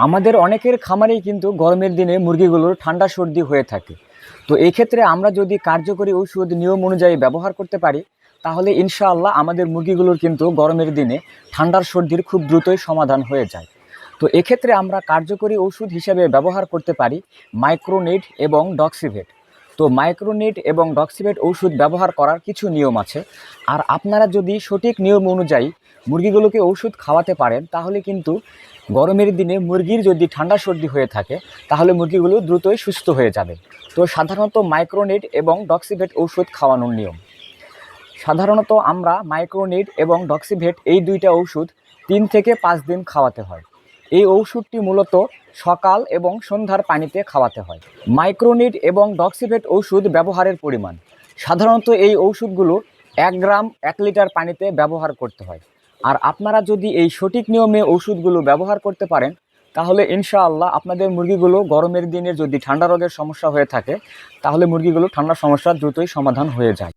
আমাদের অনেকের খামারেই কিন্তু গরমের দিনে মুরগিগুলোর ঠান্ডা সর্দি হয়ে থাকে। তো এই ক্ষেত্রে আমরা যদি কার্যকরী ওষুধ নিয়ম অনুযায়ী ব্যবহার করতে পারি, তাহলে ইনশাআল্লাহ আমাদের মুরগিগুলোর কিন্তু গরমের দিনে ঠান্ডার সর্দির খুব দ্রুতই সমাধান হয়ে যায়। তো এক্ষেত্রে আমরা কার্যকরী ওষুধ হিসেবে ব্যবহার করতে পারি মাইক্রোনেট এবং ডক্সিভেট। তো মাইক্রোনিড এবং ডক্সিভেট ওষুধ ব্যবহার করার কিছু নিয়ম আছে। আর আপনারা যদি সঠিক নিয়ম অনুযায়ী মুরগিগুলোকে ওষুধ খাওয়াতে পারেন, তাহলে কিন্তু গরমের দিনে মুরগির যদি ঠান্ডা সর্দি হয়ে থাকে, তাহলে মুরগিগুলো দ্রুতই সুস্থ হয়ে যাবে। তো সাধারণত মাইক্রোনিড এবং ডক্সিভেট ওষুধ খাওয়ানোর নিয়ম। সাধারণত আমরা মাইক্রোনিড এবং ডক্সিভেট এই দুইটা ওষুধ তিন থেকে পাঁচ দিন খাওয়াতে হয়। এই ওষুধটি মূলত সকাল এবং সন্ধ্যার পানিতে খাওয়াতে হয়। মাইক্রোনিড এবং ডক্সিভেট ওষুধ ব্যবহারের পরিমাণ। সাধারণত এই ওষুধগুলো এক গ্রাম এক লিটার পানিতে ব্যবহার করতে হয়। আর আপনারা যদি এই সঠিক নিয়মে ওষুধগুলো ব্যবহার করতে পারেন, তাহলে ইনশাআল্লাহ আপনাদের মুরগিগুলো গরমের দিনে যদি ঠান্ডা রোগের সমস্যা হয়ে থাকে, তাহলে মুরগিগুলো ঠান্ডার সমস্যা দ্রুতই সমাধান হয়ে যায়।